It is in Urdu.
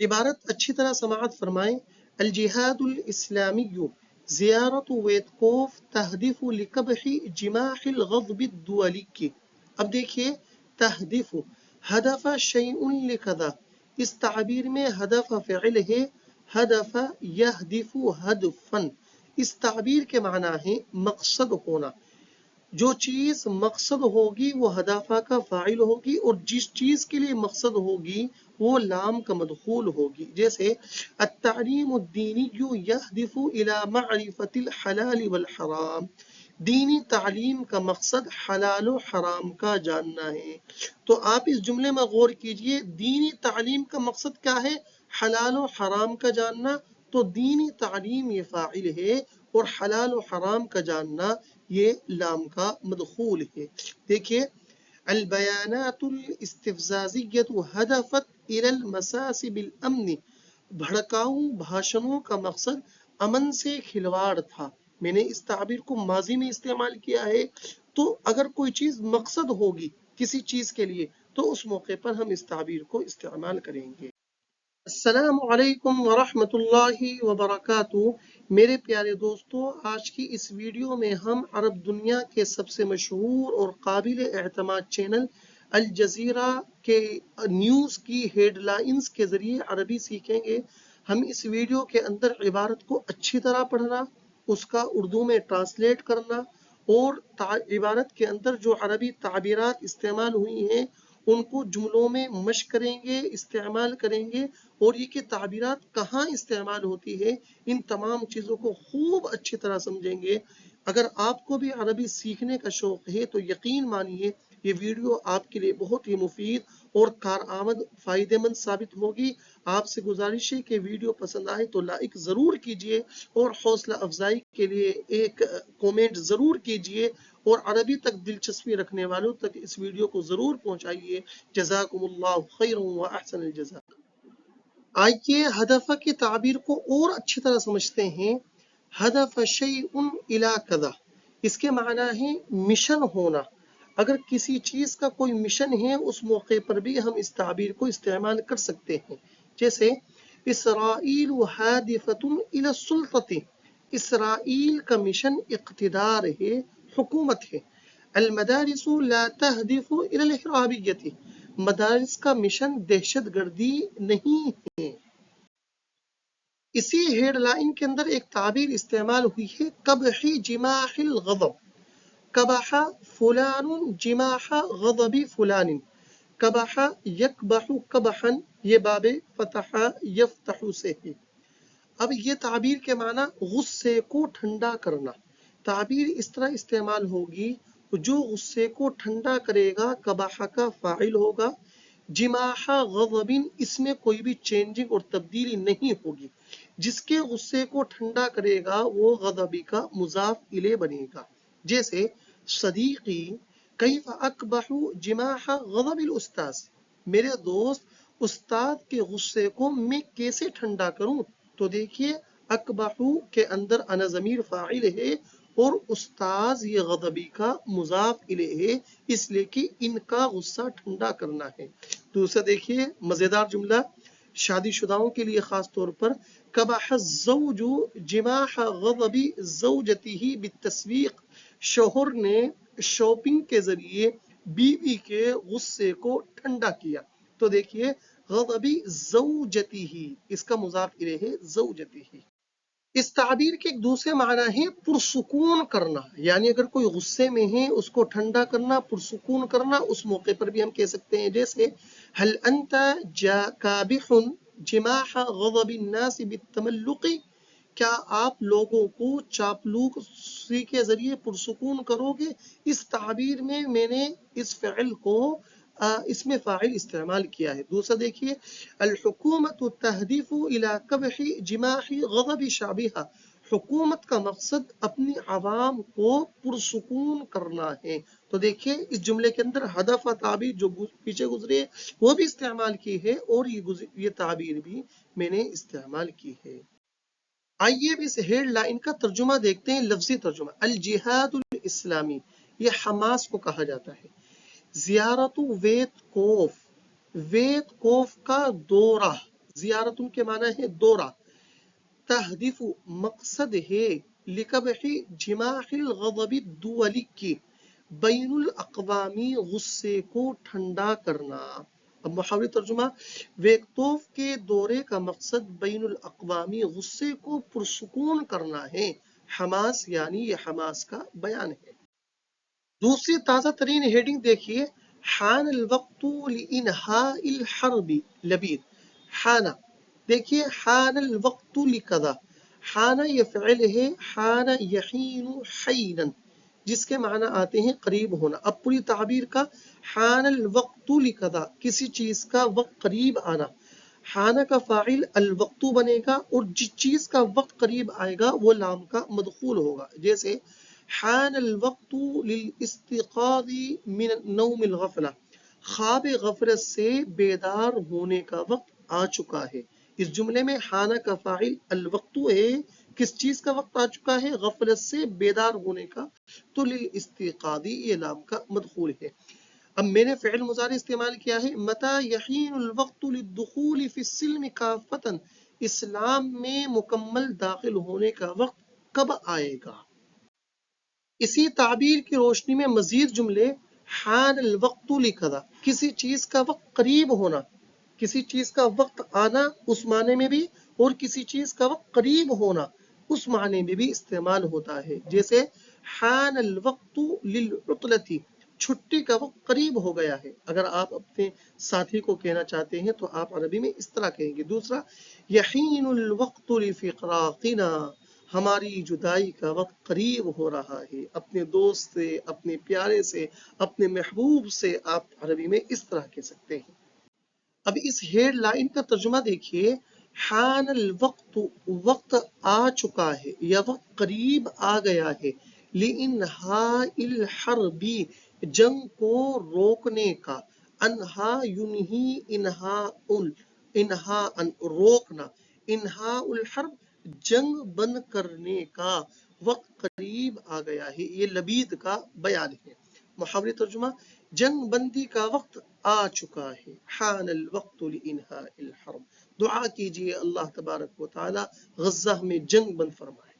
عبارت اچھی طرح سماعت فرمائیں الجہاد الاسلامی زیارت ویتکوف تہدف لقبح جماح الغضب الدولی کی اب دیکھیے تہدف ہدف شیء لکذا اس تعبیر میں ہدف فعل ہے ہدف یہدف ہدفن اس تعبیر کے معنی ہے مقصد ہونا جو چیز مقصد ہوگی وہ ہدافہ کا فاعل ہوگی اور جس چیز کے لیے مقصد ہوگی وہ لام کا مدخول ہوگی۔ جیسے، التعلیم الدینی یہدف الى معرفت الحلال والحرام۔ دینی تعلیم کا مقصد حلال و حرام کا جاننا ہے۔ تو آپ اس جملے میں غور کیجیے، دینی تعلیم کا مقصد کیا ہے؟ حلال و حرام کا جاننا۔ تو دینی تعلیم یہ فاعل ہے اور حلال و حرام کا جاننا۔ یہ لام کا مدخول ہے۔ دیکھیے البیانات الاستفزازیت هدفت الى المساس بالامن بھڑکاؤ بھاشنوں کا مقصد امن سے کھلواڑ تھا۔ میں نے اس تعبیر کو ماضی میں استعمال کیا ہے۔ تو اگر کوئی چیز مقصد ہوگی کسی چیز کے لیے، تو اس موقع پر ہم اس تعبیر کو استعمال کریں گے۔ السلام علیکم ورحمۃ اللہ وبرکاتہ۔ میرے پیارے دوستو، آج کی اس ویڈیو میں ہم عرب دنیا کے سب سے مشہور اور قابل اعتماد چینل الجزیرہ کے نیوز کی ہیڈ لائنز کے ذریعے عربی سیکھیں گے۔ ہم اس ویڈیو کے اندر عبارت کو اچھی طرح پڑھنا، اس کا اردو میں ٹرانسلیٹ کرنا اور عبارت کے اندر جو عربی تعبیرات استعمال ہوئی ہیں ان کو جملوں میں مشق کریں گے، استعمال کریں گے اور یہ کہ تعبیرات کہاں استعمال ہوتی ہے ان تمام چیزوں کو خوب اچھی طرح سمجھیں گے۔ اگر آپ کو بھی عربی سیکھنے کا شوق ہے تو یقین مانیے یہ ویڈیو آپ کے لیے بہت ہی مفید اور کارآمد فائدہ مند ثابت ہوگی۔ آپ سے گزارش ہے کہ ویڈیو پسند آئے تو لائک ضرور کیجیے اور حوصلہ افزائی کے لیے ایک کومنٹ ضرور کیجیے اور عربی تک دلچسپی رکھنے والوں تک اس ویڈیو کو ضرور پہنچائیے۔ جزاکم اللہ خیر و احسن الجزا آئیے ہدف کی تعبیر کو اور اچھی طرح سمجھتے ہیں۔ ہدف شیئن الى کذا۔ اس کے معنی ہے مشن ہونا۔ اگر کسی چیز کا کوئی مشن ہے، اس موقع پر بھی ہم اس تعبیر کو استعمال کر سکتے ہیں۔ جیسے، اسرائیل حادفت الى السلطت اسرائیل کا مشن اقتدار ہے۔ حکومت ہے۔ المدارس لا تهدف الى الحرابیت مدارس کا مشن دہشت گردی نہیں ہے۔ اسی ہیڈ لائن کے اندر ایک تعبیر استعمال ہوئی ہے قبحی جماح الغضب۔ قبح فلان، جماح غضب فلان۔ قبح یکبح قبحا، یہ باب فتح یفتح سے ہے۔ اب یہ تعبیر کے معنی غصے کو ٹھنڈا کرنا۔ تعبیر اس طرح استعمال ہوگی جو غصے کو ٹھنڈا کرے گا قبح کا فاعل ہوگا۔ جماح غضب اس میں کوئی بھی چینجنگ اور تبدیلی نہیں ہوگی۔ جس کے غصے کو ٹھنڈا کرے گا، وہ غضبی کا مضاف الے بنے گا۔ جیسے صدیقی، کیف اکبح جماح غضب الاستاذ میرے دوست، استاد کے غصے کو میں کیسے ٹھنڈا کروں؟ تو دیکھیے اکبحو کے اندر انا ضمیر فاعل ہے۔ اور استاذ یہ غضبی کا مضاف الہ ہے اس لیے کہ ان کا غصہ ٹھنڈا کرنا ہے۔ دوسرا دیکھیے، مزیدار جملہ، شادی شداؤں کے لیے خاص طور پر کبح الزوج جماح غضب زوجته بالتسویق، شوہر نے شاپنگ کے ذریعے بیوی کے غصے کو ٹھنڈا کیا۔ تو دیکھیے غضبی زوجتی ہی اس کا مضاف الہ ہے زوجتی ہی اس تعبیر کے ایک دوسرے معنی ہے پرسکون کرنا۔ یعنی اگر کوئی غصے میں ہے، اس کو ٹھنڈا کرنا، پرسکون کرنا، اس موقع پر بھی ہم کہہ سکتے ہیں جیسے هل انت جا جاکابح جماح غضب الناس بالتملق کیا آپ لوگوں کو چاپلوسی کے ذریعے پرسکون کرو گے؟ اس تعبیر میں میں نے اس فعل کو اس میں فاعل استعمال کیا ہے۔ دوسرا دیکھیے، الحکومت تہدیف الى قبح جماح غضب شعبها حکومت کا مقصد اپنی عوام کو پرسکون کرنا ہے۔ تو دیکھیے، اس جملے کے اندر ہدف تعبیر جو پیچھے گزرے، وہ بھی استعمال کی ہے اور یہ یہ تعبیر بھی میں نے استعمال کی ہے۔ آئیے بھی اس ہیڈ لائن کا ترجمہ دیکھتے ہیں، لفظی ترجمہ۔ الجہاد الاسلامی، یہ حماس کو کہا جاتا ہے۔ زیارت ویت کوف ویت کوف کا دورہ زیارت کے معنی ہے دورہ۔ تہدف مقصد ہے لکبح جماع الغضب الدولی کی، بین الاقوامی غصے کو ٹھنڈا کرنا۔ اب محاوری ترجمہ ویکتوف کے دورے کا مقصد بین الاقوامی غصے کو پرسکون کرنا ہے، حماس یعنی یہ حماس کا بیان ہے۔ دوسری تازہ ترین ہیڈنگ دیکھیے، حان الوقت لانہاء الحرب، لبید۔ حانا، دیکھیے، حان الوقت لکذا۔ حانا یہ فعل ہے حانا یحین حینا۔ جس کے معنی آتے ہیں قریب ہونا۔ اب پوری تعبیر کا حان الوقت لکذا، کسی چیز کا وقت قریب آنا۔ حانا کا فاعل الوقت بنے گا اور جس چیز کا وقت قریب آئے گا، وہ لام کا مدخول ہوگا۔ جیسے حان الوقت للاستيقاظ من نوم الغفلہ خواب غفلت سے بیدار ہونے کا وقت آ چکا ہے۔ اس جملے میں حانہ کا فاعل الوقت ہے۔ کس چیز کا وقت آ چکا ہے؟ غفلت سے بیدار ہونے کا۔ تو للاستيقاظی یہ لام کا مدخول ہے۔ اب میں نے فعل مضارع استعمال کیا ہے۔ متا یحین الوقت للدخول فی السلم کافتن اسلام میں مکمل داخل ہونے کا وقت کب آئے گا؟ اسی تعبیر کی روشنی میں مزید جملے حان الوقت لکھا کسی چیز کا وقت قریب ہونا، کسی چیز کا وقت آنا اس معنی میں بھی، اور کسی چیز کا وقت قریب ہونا اس معنی میں بھی استعمال ہوتا ہے۔ جیسے حان الوقت للعطلتی، چھٹی کا وقت قریب ہو گیا ہے۔ اگر آپ اپنے ساتھی کو کہنا چاہتے ہیں تو آپ عربی میں اس طرح کہیں گے۔ دوسرا، یحین الوقت لفقراقنا۔ ہماری جدائی کا وقت قریب ہو رہا ہے۔ اپنے دوست سے، اپنے پیارے سے، اپنے محبوب سے آپ عربی میں اس طرح کہہ سکتے ہیں۔ اب اس ہیڈ لائن کا ترجمہ دیکھیے۔ حان الوقت، وقت آ چکا ہے یا وقت قریب آ گیا ہے۔ لِإِنْهَاءِ الْحَرْبِ جنگ کو روکنے کا۔ انہا ینہی انہا انہا ان، روکنا۔ انہا الحرب جنگ بند کرنے کا وقت قریب آ گیا ہے۔ یہ لبید کا بیان ہے۔ محاوری ترجمہ، جنگ بندی کا وقت آ چکا ہے۔ حان الوقت الحرب دعا کیجیے اللہ تبارک و تعالی غزہ میں جنگ بند فرمائے۔